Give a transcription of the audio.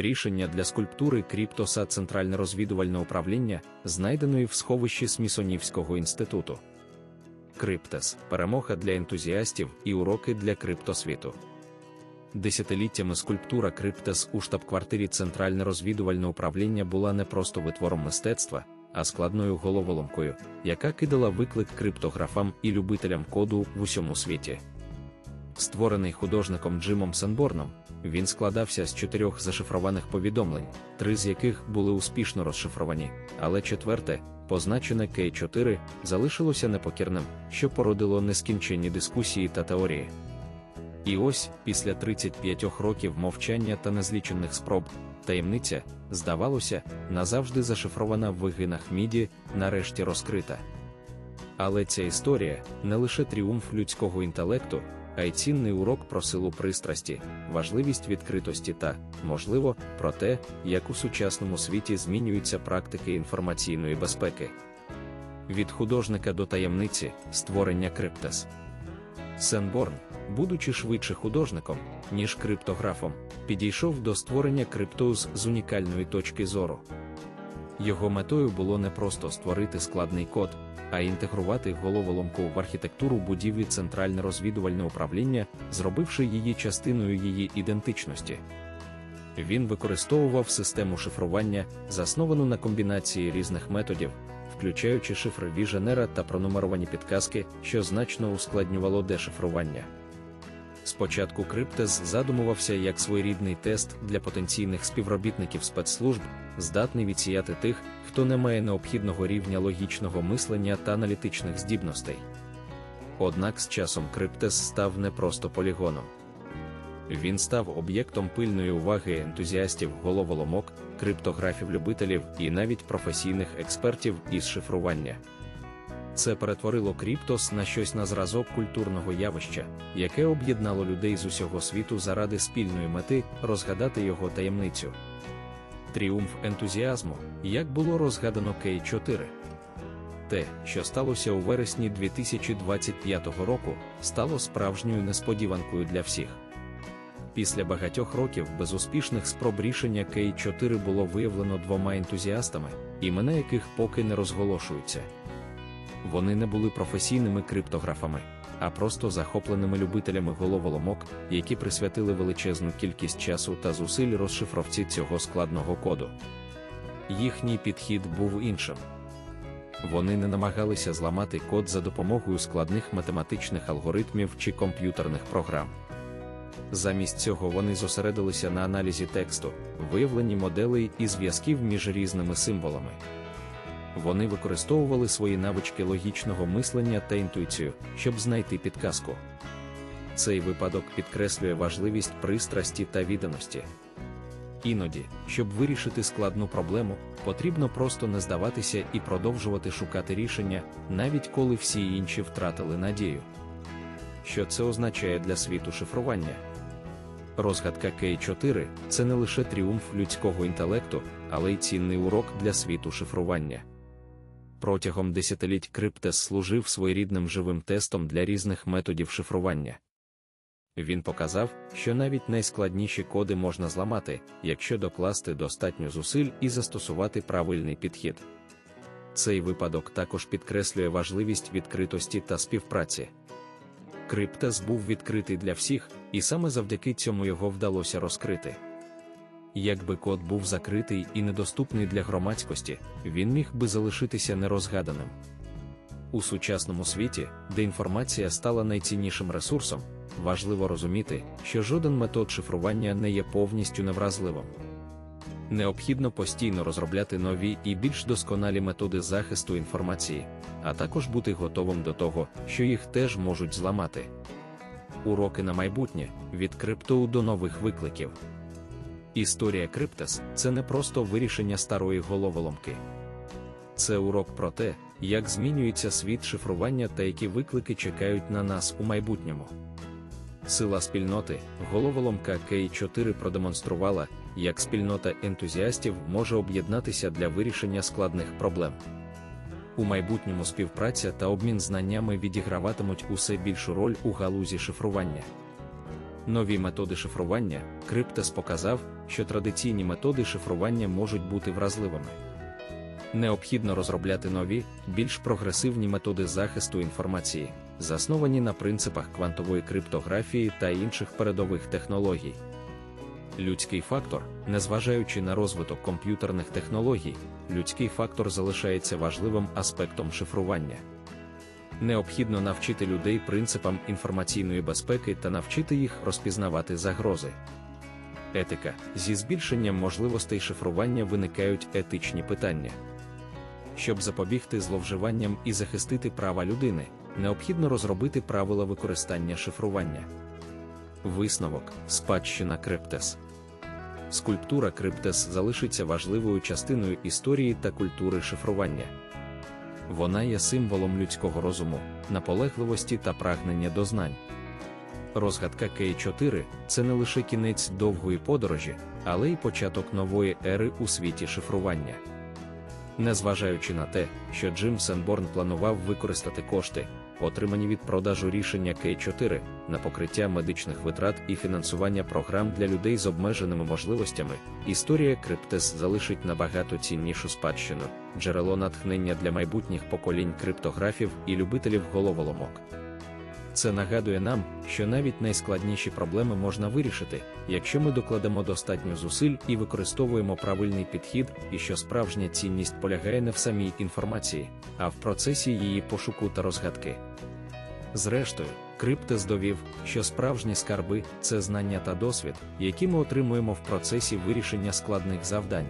Рішення для скульптури Кріптоса Центральне розвідувальне управління, знайденої в сховищі Смісонівського інституту. Криптес перемога для ентузіастів і уроки для криптосвіту. Десятиліттями скульптура Криптес у штаб-квартирі Центральне розвідувальне управління була не просто витвором мистецтва, а складною головоломкою, яка кидала виклик криптографам і любителям коду в усьому світі. Створений художником Джимом Сенборном, він складався з чотирьох зашифрованих повідомлень, три з яких були успішно розшифровані, але четверте, позначене К4, залишилося непокірним, що породило нескінченні дискусії та теорії. І ось, після 35 років мовчання та незлічених спроб, таємниця, здавалося, назавжди зашифрована в вигинах міді, нарешті розкрита. Але ця історія не лише тріумф людського інтелекту, а й цінний урок про силу пристрасті, важливість відкритості та, можливо, про те, як у сучасному світі змінюються практики інформаційної безпеки. Від художника до таємниці створення криптес. Сенборн, будучи швидше художником, ніж криптографом, підійшов до створення криптоз з унікальної точки зору. Його метою було не просто створити складний код, а інтегрувати головоломку в архітектуру будівлі Центральне розвідувальне управління, зробивши її частиною її ідентичності. Він використовував систему шифрування, засновану на комбінації різних методів, включаючи шифри віженера та пронумеровані підказки, що значно ускладнювало дешифрування. Спочатку Криптес задумувався як своєрідний тест для потенційних співробітників спецслужб, здатний відсіяти тих, хто не має необхідного рівня логічного мислення та аналітичних здібностей. Однак з часом Криптес став не просто полігоном. Він став об'єктом пильної уваги ентузіастів головоломок, криптографів-любителів і навіть професійних експертів із шифрування. Це перетворило Кріптос на щось на зразок культурного явища, яке об'єднало людей з усього світу заради спільної мети розгадати його таємницю. Тріумф ентузіазму, як було розгадано Кей 4 Те, що сталося у вересні 2025 року, стало справжньою несподіванкою для всіх. Після багатьох років безуспішних спроб рішення Кей 4 було виявлено двома ентузіастами, імена яких поки не розголошуються. Вони не були професійними криптографами, а просто захопленими любителями головоломок, які присвятили величезну кількість часу та зусиль розшифровці цього складного коду. Їхній підхід був іншим. Вони не намагалися зламати код за допомогою складних математичних алгоритмів чи комп'ютерних програм. Замість цього вони зосередилися на аналізі тексту, виявленні моделей і зв'язків між різними символами. Вони використовували свої навички логічного мислення та інтуїцію, щоб знайти підказку. Цей випадок підкреслює важливість пристрасті та відданості. Іноді, щоб вирішити складну проблему, потрібно просто не здаватися і продовжувати шукати рішення, навіть коли всі інші втратили надію. Що це означає для світу шифрування? Розгадка К4 це не лише тріумф людського інтелекту, але й цінний урок для світу шифрування. Протягом десятиліть Криптес служив своєрідним живим тестом для різних методів шифрування. Він показав, що навіть найскладніші коди можна зламати, якщо докласти достатньо зусиль і застосувати правильний підхід. Цей випадок також підкреслює важливість відкритості та співпраці. Криптес був відкритий для всіх, і саме завдяки цьому його вдалося розкрити. Якби код був закритий і недоступний для громадськості, він міг би залишитися нерозгаданим. У сучасному світі, де інформація стала найціннішим ресурсом, важливо розуміти, що жоден метод шифрування не є повністю невразливим. Необхідно постійно розробляти нові і більш досконалі методи захисту інформації, а також бути готовим до того, що їх теж можуть зламати. Уроки на майбутнє від криптоу до нових викликів. Історія Криптес це не просто вирішення старої головоломки. Це урок про те, як змінюється світ шифрування та які виклики чекають на нас у майбутньому. Сила спільноти, головоломка К4 продемонструвала, як спільнота ентузіастів може об'єднатися для вирішення складних проблем. У майбутньому співпраця та обмін знаннями відіграватимуть усе більшу роль у галузі шифрування. Нові методи шифрування, Криптес показав, що традиційні методи шифрування можуть бути вразливими. Необхідно розробляти нові, більш прогресивні методи захисту інформації, засновані на принципах квантової криптографії та інших передових технологій. Людський фактор, незважаючи на розвиток комп'ютерних технологій, людський фактор залишається важливим аспектом шифрування. Необхідно навчити людей принципам інформаційної безпеки та навчити їх розпізнавати загрози. Етика зі збільшенням можливостей шифрування виникають етичні питання. Щоб запобігти зловживанням і захистити права людини, необхідно розробити правила використання шифрування. Висновок спадщина Криптес. Скульптура Криптес залишиться важливою частиною історії та культури шифрування. Вона є символом людського розуму, наполегливості та прагнення до знань. Розгадка К4 це не лише кінець довгої подорожі, але й початок нової ери у світі шифрування. Незважаючи на те, що Джим Сенборн планував використати кошти, отримані від продажу рішення К4 на покриття медичних витрат і фінансування програм для людей з обмеженими можливостями, історія Криптес залишить набагато ціннішу спадщину, джерело натхнення для майбутніх поколінь криптографів і любителів головоломок. Це нагадує нам, що навіть найскладніші проблеми можна вирішити, якщо ми докладемо достатньо зусиль і використовуємо правильний підхід, і що справжня цінність полягає не в самій інформації, а в процесі її пошуку та розгадки. Зрештою, Криптес довів, що справжні скарби це знання та досвід, які ми отримуємо в процесі вирішення складних завдань.